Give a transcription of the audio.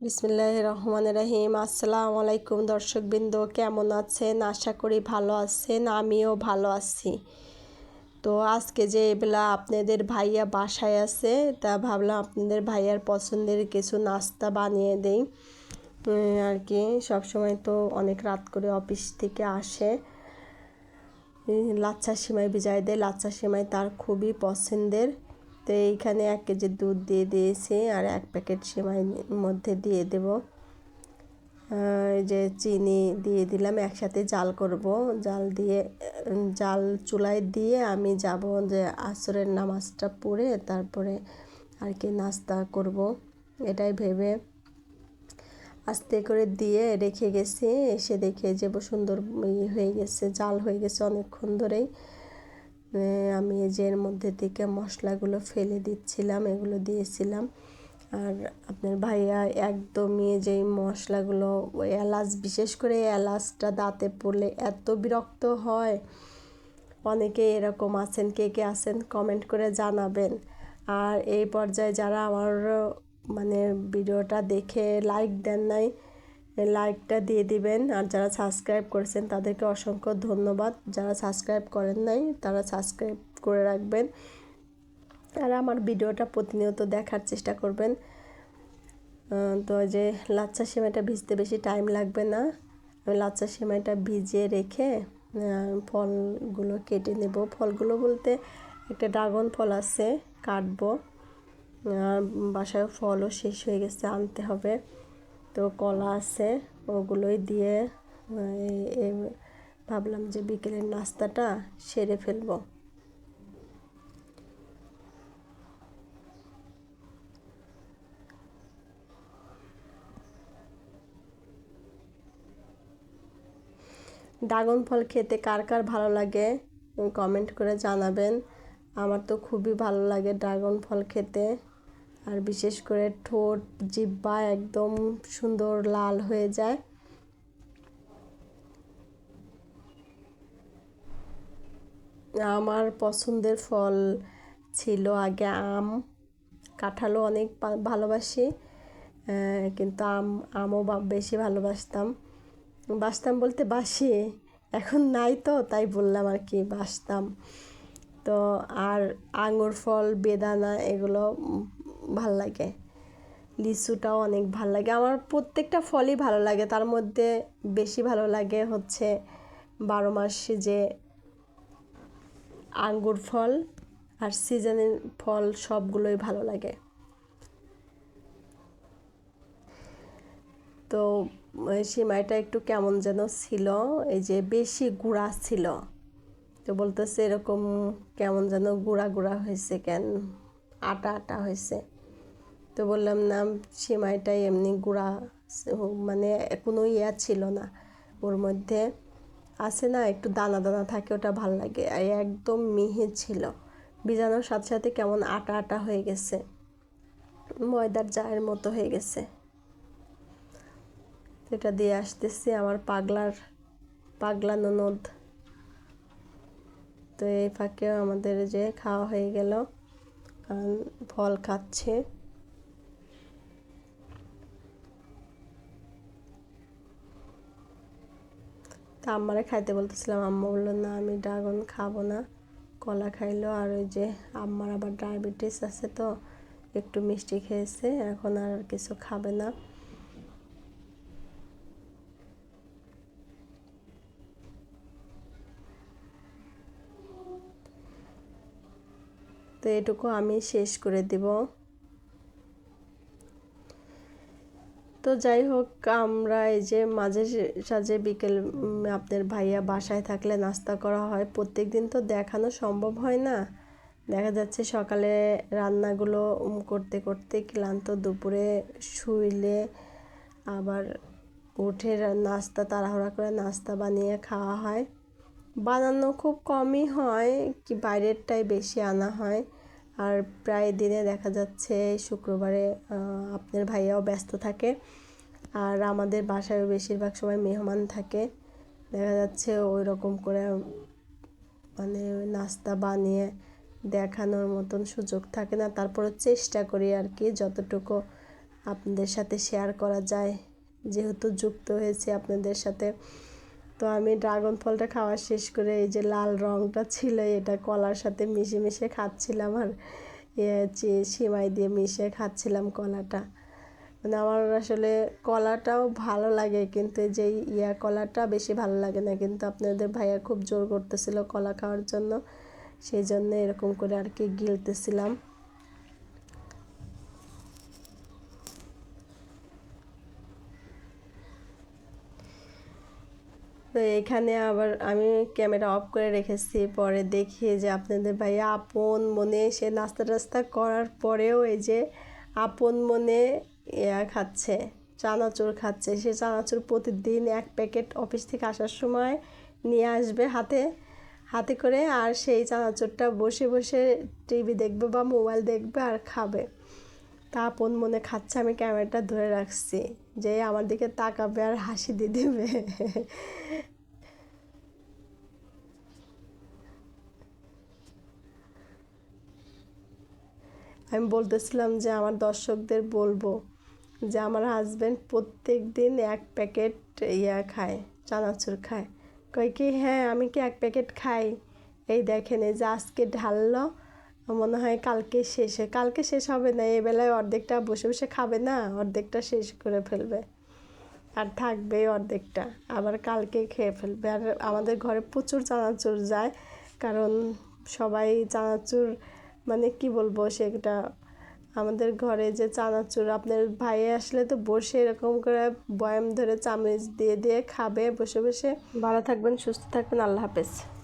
বিসমিল্লাহ রহমান রাহিম। আসসালামু আলাইকুম দর্শকবৃন্দ, কেমন আছেন? আশা করি ভালো আছেন, আমিও ভালো আছি। তো আজকে যে এবেলা আপনাদের ভাইয়া বাসায় আছে, তা ভাবলাম আপনাদের ভাইয়ার পছন্দের কিছু নাস্তা বানিয়ে দেই। আর কি, সবসময় তো অনেক রাত করে অফিস থেকে আসে। লাচ্ছা সিমাই ভিজাই দেয়। লাচ্ছা সিমাই তার খুবই পছন্দের। তো এইখানে এক কেজি দুধ দিয়ে দিয়েছি আর এক প্যাকেট সেমাই মধ্যে দিয়ে দেব। যে চিনি দিয়ে দিলাম, একসাথে জাল করব। জাল দিয়ে, জাল চুলায় দিয়ে আমি যাব যে আসরের নামাজটা পড়ে তারপরে আর কি নাস্তা করব। এটাই ভেবে আস্তে করে দিয়ে রেখে গেছি। এসে দেখে যে সুন্দর হয়ে গেছে, জাল হয়ে গেছে অনেকক্ষণ ধরেই। আমি যে এর মধ্যে থেকে মশলাগুলো ফেলে দিচ্ছিলাম, এগুলো দিয়েছিলাম। আর আপনার ভাইয়া একদমই যেই মশলাগুলো এলাচ, বিশেষ করে এলাচটা দাঁতে পড়লে এত বিরক্ত হয়। অনেকে এরকম আছেন, কে কে আছেন কমেন্ট করে জানাবেন। আর এই পর্যায়ে যারা আমার মানে ভিডিওটা দেখে লাইক দেন নাই লাইকটা দিয়ে দিবেন। আর যারা সাবস্ক্রাইব করেছেন, তাদেরকে অসংখ্য ধন্যবাদ। যারা সাবস্ক্রাইব করেন নাই, তারা সাবস্ক্রাইব করে রাখবেন। আর আমার ভিডিওটা প্রতিনিয়ত দেখার চেষ্টা করবেন। তো যে লাচ্চা সেমাইটা ভিজতে বেশি টাইম লাগবে না। আমি লাচ্চা সেমাইটা ভিজিয়ে রেখে ফলগুলো কেটে নেব। ফলগুলো বলতে একটা ড্রাগন ফল আছে, কাটবো। আর বাসায় ফলও শেষ হয়ে গেছে, আনতে হবে। তো কলা আছে, ওগুলোই দিয়ে ভাবলাম যে বিকেলের নাস্তাটা সেরে ফেলব। ড্রাগন ফল খেতে কার কার ভালো লাগে কমেন্ট করে জানাবেন। আমার তো খুবই ভালো লাগে ড্রাগন ফল খেতে। আর বিশেষ করে ঠোঁট জিব্বা একদম সুন্দর লাল হয়ে যায়। আমার পছন্দের ফল ছিল আগে আম। কাঁঠালও অনেক ভালোবাসি কিন্তু আম, আমও বেশি ভালোবাসতাম। বাসতাম বলতে বাসি, এখন নাই তো, তাই বললাম আর কি, বাসতাম। তো আর আঙুর ফল, বেদানা, এগুলো ভালো লাগে। লিচুটাও অনেক ভালো লাগে। আমার প্রত্যেকটা ফলই ভালো লাগে। তার মধ্যে বেশি ভালো লাগে হচ্ছে বারো মাস যে আঙ্গুর ফল আর সিজনের ফল সবগুলোই ভালো লাগে। তো সিমাইটা একটু কেমন যেন ছিল, এই যে বেশি গুঁড়া ছিল। তো বলতেছে এরকম কেমন যেন গুঁড়া গুঁড়া হয়েছে কেন? আটা আটা হয়েছে। তো বললাম, না, সিমাইটাই এমনি গুঁড়া মানে কোনো ইয়া ছিল না। ওর মধ্যে আছে না, একটু দানা দানা থাকে, ওটা ভালো লাগে। একদম মিহি ছিল। বিজানোর সাথে সাথে কেমন আটা আটা হয়ে গেছে। ময়দার জায়ের মতো হয়ে গেছে। এটা দিয়ে আসতেছি আমার পাগলার পাগলা ননদ তো এই ফাঁকেও আমাদের যে খাওয়া হয়ে গেল। ফল খাচ্ছে। তা আম্মারে খাইতে বলতেছিলাম, আম্মা বলল, না, আমি ড্রাগন খাব না। কলা খাইলো, আর ওই যে আম্মার আবার ডায়াবেটিস আছে তো, একটু মিষ্টি খেয়েছে, এখন আর কিছু খাবে না। তো এটুকু আমি শেষ করে দেব। তো যাই হোক, আমরা এই যে মাঝে সাঝে বিকেল আপনার ভাইয়া বাসায় থাকলে নাস্তা করা হয়। প্রত্যেক দিন তো দেখানো সম্ভব হয় না। দেখা যাচ্ছে সকালে রান্নাগুলো করতে করতে ক্লান্ত। দুপুরে শুইলে আবার উঠে নাস্তা, তাড়াহুড়া করে নাস্তা বানিয়ে খাওয়া হয়। বানানো খুব কমই হয়, কি বাইরেরটাই বেশি আনা হয়। আর প্রায় দিনে দেখা যাচ্ছে শুক্রবারে আপনার ভাইয়াও ব্যস্ত থাকে আর আমাদের বাসায় বেশিরভাগ সময় মেহমান থাকে। দেখা যাচ্ছে ওই রকম করে মানে নাস্তা বানিয়ে দেখানোর মতন সুযোগ থাকে না। তারপরে চেষ্টা করি আর কি, যতটুকু আপনাদের সাথে শেয়ার করা যায়। যেহেতু যুক্ত হয়েছে আপনাদের সাথে তো আমি ড্রাগন ফলটা খাওয়া শেষ করে এই যে লাল রঙটা ছিল, এটা কলার সাথে মিশে মিশে খাচ্ছিলাম আর সিমাই দিয়ে মিশে খাচ্ছিলাম কলাটা। মানে আমার আসলে কলাটাও ভালো লাগে, কিন্তু যে ইয়া কলাটা বেশি ভালো লাগে না, কিন্তু আপনাদের ভাইয়া খুব জোর করতেছিল কলা খাওয়ার জন্য, সেই জন্য এরকম করে আর কি গিলতেছিলাম। তো এখানে আবার আমি ক্যামেরা অফ করে রেখেছি। পরে দেখি যে আপনাদের ভাইয়া আপন মনে সে নাস্তা টাস্তা করার পরেও এই যে আপন মনে ইয়া খাচ্ছে, চানাচুর খাচ্ছে। সে চানাচুর প্রতিদিন এক প্যাকেট অফিস থেকে আসার সময় নিয়ে আসবে হাতে হাতে করে। আর সেই চানাচুরটা বসে বসে টিভি দেখবে বা মোবাইল দেখবে আর খাবে। তা আপন মনে খাচ্ছে, আমি ক্যামেরাটা ধরে রাখছি। যে আমার দিকে তাকাবে আর হাসি দিয়ে দেবে। আমি বলতেছিলাম যে আমার দর্শকদের বলব যে আমার হাজব্যান্ড প্রত্যেক দিন এক প্যাকেট ইয়া খায়, চানাচুর খায়। কয় কি হ্যাঁ আমি কি এক প্যাকেট খাই? এই দেখেন, এই যে আজকে ঢাললো মনে হয় কালকে শেষ কালকে শেষ হবে না, এই বেলায় অর্ধেকটা বসে বসে খাবে না, অর্ধেকটা শেষ করে ফেলবে। আর থাকবে অর্ধেকটা, আবার কালকে খেয়ে ফেলবে। আর আমাদের ঘরে প্রচুর চানাচুর যায়, কারণ সবাই চানাচুর মানে কি বলব সেটা, আমাদের ঘরে যে চানাচুর, আপনার ভাই আসলে তো বসে এরকম করে বয়াম ধরে চামচ দিয়ে দিয়ে খাবে বসে বসে। ভালো থাকবেন, সুস্থ থাকবেন, আল্লাহ হাফেজ।